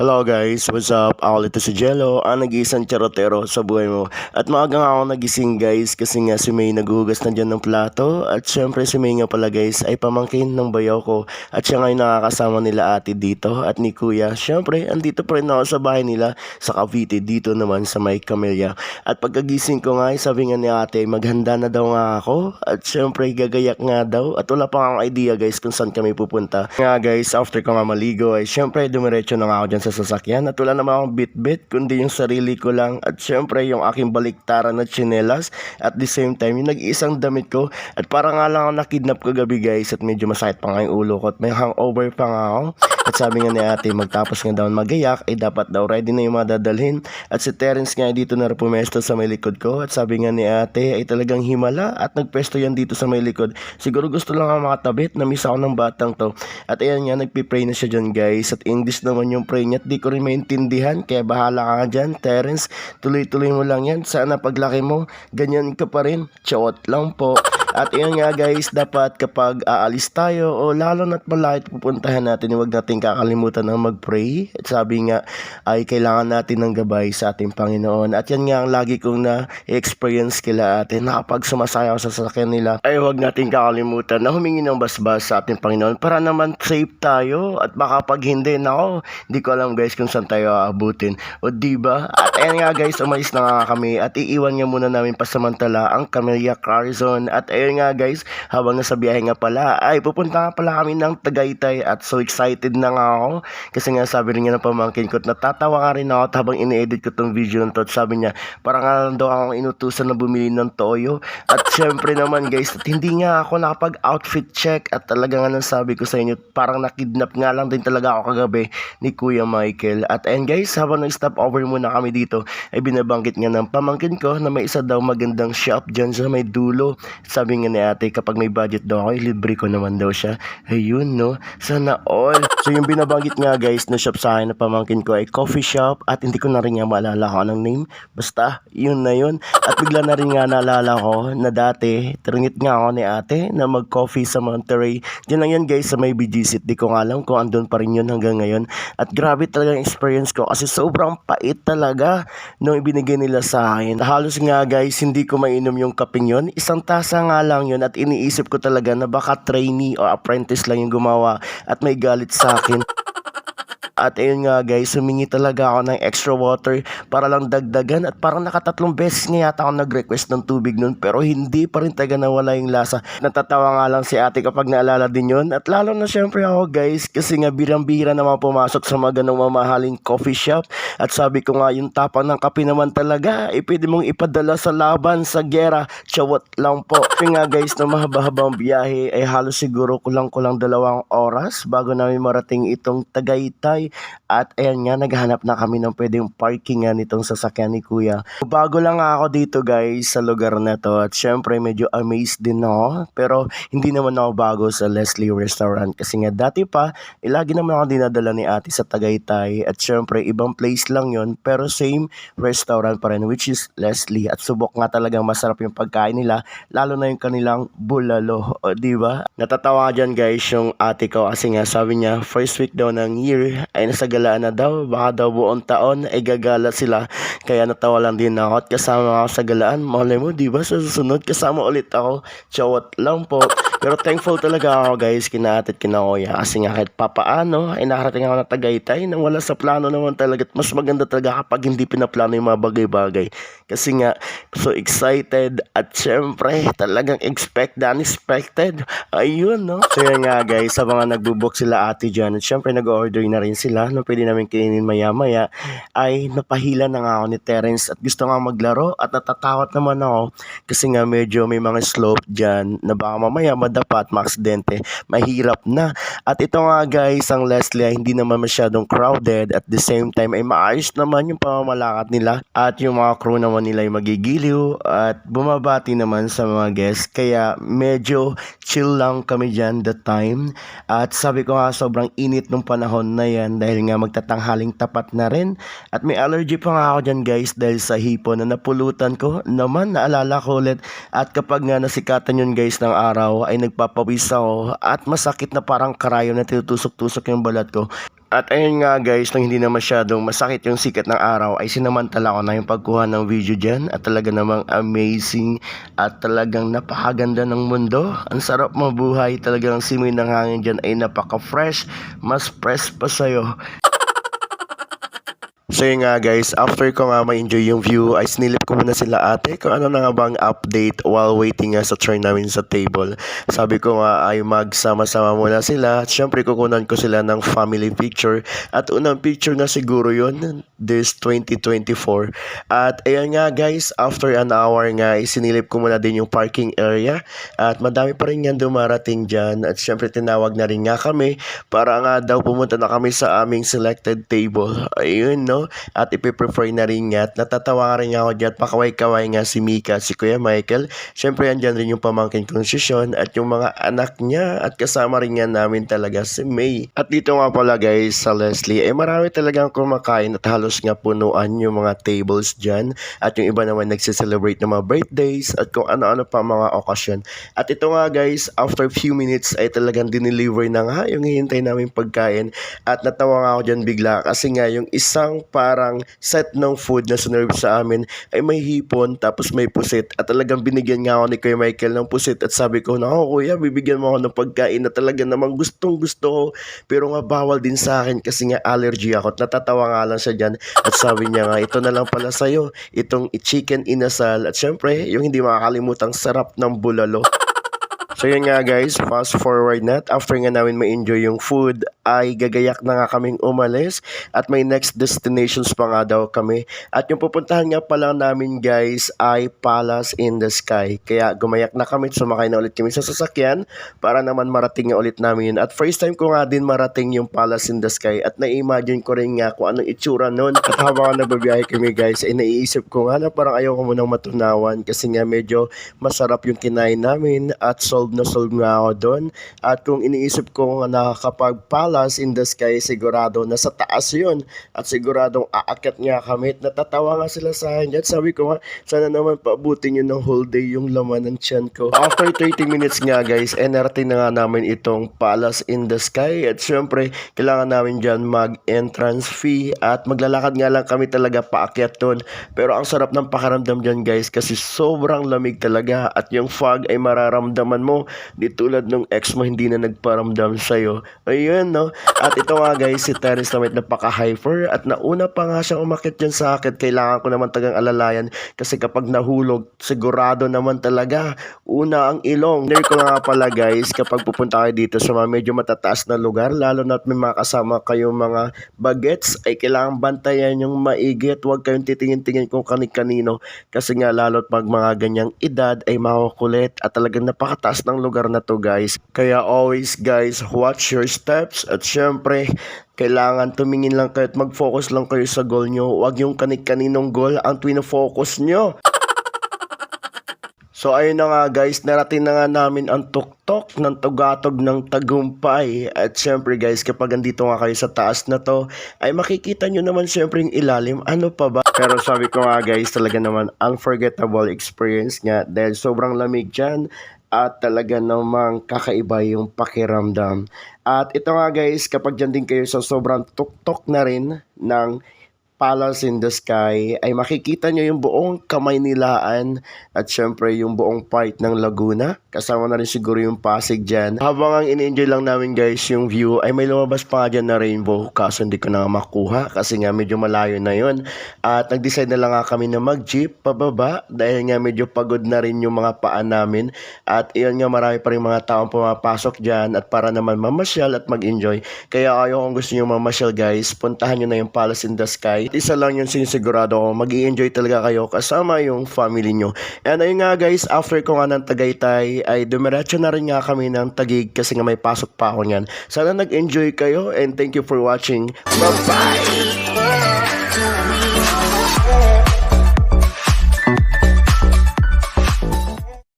Hello guys, what's up? Ako ulit si Jello, ang nag-iisang charotero sa buhay mo. At maaga nga ako nagising guys kasi nga si May naghuhugas na dyan ng plato. At syempre si May nga pala guys ay pamangkin ng bayaw ko. At siya ngayon nakakasama nila ate dito at ni kuya. Syempre, andito pa rin ako sa bahay nila sa Cavite dito naman sa May Camellia. At pagkagising ko nga, sabi nga ni ate, maghanda na daw nga ako. At syempre, gagayak nga daw. At wala pa akong idea guys kung saan kami pupunta. Nga guys, after ko nga maligo ay syempre dumiretso na nga ako dyan sa sasakyan. At wala naman akong bit-bit kundi yung sarili ko lang. At syempre yung aking baliktaran na chinelas. At the same time, yung nag-iisang damit ko. At parang nga lang ako nakidnap kagabi guys. At medyo masakit pa nga yung ulo ko. At may hangover pa nga ako. At sabi nga ni ate, magtapos nga daw magayak, ay dapat daw ready na yung mga dadalhin. At si Terence nga dito na pumesto sa may likod ko. At sabi nga ni ate, ay talagang himala at nagpesto yan dito sa may likod. Siguro gusto lang ako makatabit, na-miss ako ng batang to. At ayan nga, nagpipray na siya dyan guys. At English naman yung pray niya. At di ko rin maintindihan, kaya bahala ka nga dyan. Terence, tuloy-tuloy mo lang yan. Sana paglaki mo, ganyan ka pa rin. Chot lang po. At yun nga guys, dapat kapag aalis tayo o lalo na't malapit pupuntahan natin, huwag natin kakalimutan na mag-pray. Sabi nga ay kailangan natin ng gabay sa ating Panginoon. At yan nga ang lagi kong na-experience kila ate na kapag sumasaya sa sasakyan nila, ay huwag natin kakalimutan na humingi ng basbas sa ating Panginoon para naman safe tayo. At baka pag hindi, nako, hindi ko alam guys kung saan tayo aabutin. O diba? At ayan nga guys, umalis na nga kami at iiwan nga muna namin pasamantala ang Camellia Carzon. At ayun nga guys, habang nasa biyahe nga pala, ay pupunta nga pala kami ng Tagaytay at so excited na nga ako. Kasi nga sabi rin nga ng pamangkin ko, at natatawa nga rin ako habang ini-edit ko tong video na. At sabi niya, parang nga daw akong inutusan na bumili ng toyo. At syempre naman guys, at hindi nga ako nakapag-outfit check at talaga nga nang sabi ko sa inyo, parang nakidnap nga lang din talaga ako kagabi ni Kuya Michael. At ayun guys, habang nag-stop over muna kami dito, ay binabanggit nga ng pamangkin ko na may isa daw magandang shop dyan sa may dulo. Sabi nga ni ate, kapag may budget daw ako, libre ko naman daw siya. Ayun no, sana all. So yung binabanggit nga guys na shop sa akin na pamangkin ko ay coffee shop at hindi ko na rin nga maalala ko anong name. Basta, yun na yun. At bigla na rin nga naalala ko na dati, tringit nga ako ni ate na mag-coffee sa Monterey. Diyan lang yan guys sa may BGC. Di ko nga alam kung andun pa rin yun hanggang ngayon. At grabe talaga experience ko kasi sobrang pait talaga nung ibinigay nila sa akin. Halos nga guys, hindi ko mainom yung kaping yun. Isang tasa nga lang yun at iniisip ko talaga na baka trainee o apprentice lang yung gumawa at may galit sa akin. At ayun nga guys, humingi talaga ako ng extra water para lang dagdagan. At parang nakatatlong beses nga yata ako nag-request ng tubig nun pero hindi pa rin taga nawala yung lasa. Natatawa nga lang si ate kapag naalala din yun. At lalo na syempre ako guys kasi nga birang-bira naman pumasok sa mga ganong mamahaling coffee shop. At sabi ko nga yung tapang ng kape naman talaga eh pwede mong ipadala sa laban sa gera. Chawat lang po. Kasi nga guys na mahaba-habang biyahe ay halos siguro kulang-kulang dalawang oras bago namin marating itong Tagaytay at ayan nga, naghanap na kami ng pwedeng parking nga nitong sasakyan ni Kuya. Bago lang ako dito guys sa lugar na to. At syempre medyo amazed din ako. Pero hindi naman ako bago sa Leslie Restaurant. Kasi nga dati pa, eh, lagi naman ako dinadala ni ate sa Tagaytay. At syempre ibang place lang yon pero same restaurant pa rin which is Leslie. At subok nga talagang masarap yung pagkain nila. Lalo na yung kanilang bulalo, o, di ba? Natatawa dyan guys yung ate ko. Kasi nga sabi niya first week daw ng year ay nasa galaan na daw. Baka daw buong taon ay gagala sila. Kaya natawa lang din ako at kasama ako sa galaan. Malay mo, di ba? Sa susunod, kasama ulit ako. Chawat lang po. Pero thankful talaga ako guys, kina at. Kasi nga kahit papaano, ay nakarating ako na Tagaytay na wala sa plano naman talaga. At mas maganda talaga kapag hindi pinaplano yung mga bagay-bagay. Kasi nga, so excited at syempre, talagang expect the unexpected. Ayun, no? So nga guys, sa mga nagbubook sila ate dyan, at syempre nag-order na rin sila na pwede namin kainin maya-maya, ay napahila na nga ako ni Terence at gusto nga maglaro at natatakot naman ako kasi nga medyo may mga slope dyan na baka mamaya madapat, maaksidente, mahirap na. At ito nga guys, ang Leslie ay hindi naman masyadong crowded. At the same time ay maayos naman yung pamamalakad nila. At yung mga crew naman nila ay magigiliw at bumabati naman sa mga guests. Kaya medyo chill lang kami dyan that time. At sabi ko nga sobrang init nung panahon na yan dahil nga magtatanghaling tapat na rin. At may allergy pa nga ako dyan guys dahil sa hipon na napulutan ko. Naman naalala ko ulit. At kapag nga nasikatan yun guys ng araw ay nagpapawis ako. At masakit na parang karayo na tinutusok-tusok yung balat ko. At ayun nga guys, nang hindi na masyadong masakit yung sikat ng araw, ay sinamantala ko na yung pagkuha ng video dyan. At talaga namang amazing at talagang napakaganda ng mundo. Ang sarap mabuhay, talagang simoy ng hangin dyan ay napaka-fresh, mas fresh pa sa'yo. So yun nga guys, after ko nga ma-enjoy yung view, ay sinilip ko muna sila ate kung ano na nga bang update while waiting nga sa turn namin sa table. Sabi ko nga ay magsama-sama muna sila. At syempre kukunan ko sila ng family picture. At unang picture nga siguro yun this 2024. At ayan nga guys, after an hour nga isinilip ko muna din yung parking area. At madami pa rin yan dumarating dyan. At syempre tinawag na rin nga kami para nga daw pumunta na kami sa aming selected table. Ayun no, at ipiprefer na rin nga at natatawa rin ako dyan pakaway-kaway nga si Mika at si Kuya Michael. Syempre andyan rin yung pamangkin kong si Sean at yung mga anak niya at kasama rin nga namin talaga si May. At dito nga pala guys sa Leslie ay marami talagang kumakain at halos nga punuan yung mga tables dyan at yung iba naman nagsiselebrate ng mga birthdays at kung ano-ano pa mga okasyon. At ito nga guys, after few minutes ay talagang dineliver na nga yung hihintay namin pagkain at natawa nga ako dyan bigla kasi nga yung isang parang set ng food na sinerve sa amin ay may hipon tapos may pusit. At talagang binigyan nga ako ni Kuya Michael ng pusit at sabi ko na ako kuya bibigyan mo ako ng pagkain na talaga namang gustong gusto ko. Pero nga bawal din sa akin kasi nga allergy ako at natatawa nga lang siya dyan. At sabi niya nga ito na lang pala sa'yo itong chicken inasal. At syempre yung hindi makakalimutang sarap ng bulalo So yun nga guys, fast forward na after nga namin ma-enjoy yung food ay gagayak na nga kaming umalis at may next destinations pa nga daw kami. At yung pupuntahan nga pala namin guys ay Palace in the Sky. Kaya gumayak na kami, sumakay na ulit kami sa sasakyan para naman marating nga ulit namin. At first time ko nga din marating yung Palace in the Sky at na-imagine ko rin nga kung anong itsura nun. At habang nga nagbabiyahe kami guys ay naiisip ko nga na parang ayaw ko munang matunawan kasi nga medyo masarap yung kinain namin at solve na solve nga ako doon. At kung iniisip ko na kapag palace in the sky, sigurado nasa taas yun. At siguradong aakyat nga kami. At natatawa nga sila sa akin. At sabi ko nga, sana naman paabutin yun ng whole day yung laman ng tiyan ko. After 30 minutes nga guys, NRT na nga namin itong palace in the sky. At syempre, kailangan namin dyan mag-entrance fee. At maglalakad nga lang kami talaga paakyat doon. Pero ang sarap ng pakaramdam dyan guys kasi sobrang lamig talaga. At yung fog ay mararamdaman mo Di tulad nung ex mo hindi na nagparamdam sa'yo. Ayun, no? At ito nga guys, si Terence naman napaka-hyper at nauna pa nga siyang umakit dyan sa akin. Kailangan ko naman tagang alalayan kasi kapag nahulog, sigurado naman talaga. Una ang ilong. There ko nga pala guys, kapag pupunta kayo dito sa mga medyo matataas na lugar, lalo na at may mga kasama kayong mga bagets, ay kailangan bantayan yung maigit. Huwag kayong titingin-tingin kung kani-kanino kasi nga lalo't pag mga ganyang edad ay makukulit at talagang napakataas ng lugar na to guys. Kaya always guys, watch your steps at syempre, kailangan tumingin lang kayo at mag-focus lang kayo sa goal nyo. Huwag yung kanik-kaninong goal ang twina-focus nyo. So ayun na nga guys, narating na nga namin ang tuktok ng tugatog ng tagumpay. At syempre guys, kapag andito nga kayo sa taas na to, ay makikita nyo naman syempre yung ilalim. Ano pa ba? Pero sabi ko nga guys, talaga naman unforgettable experience nga dahil sobrang lamig dyan at talaga namang kakaiba yung pakiramdam. At ito nga guys, kapag dyan din kayo sa sobrang tuktok na rin ng Palace in the Sky ay makikita nyo yung buong kamay nilaan at syempre yung buong part ng Laguna. Kasama na rin siguro yung Pasig dyan. Habang ang in-enjoy lang namin guys yung view ay may lumabas pa nga dyan na rainbow kaso hindi ko na makuha kasi nga medyo malayo na yun. At nag-decide na lang nga kami na mag-jeep pababa dahil nga medyo pagod na rin yung mga paan namin. At iyon nga marami pa rin mga taong pumapasok dyan at para naman mamasyal at mag-enjoy. Kaya kayo kung gusto nyo mamasyal guys, puntahan nyo na yung Palace in the Sky at isa lang yung sinisigurado ko, mag enjoy talaga kayo kasama yung family nyo. And ayun nga guys, after ko nga ng Tagaytay, ay dumiretso na rin nga kami ng Tagig kasi nga may pasok pa ako niyan. Sana nag-enjoy kayo and thank you for watching. Bye-bye!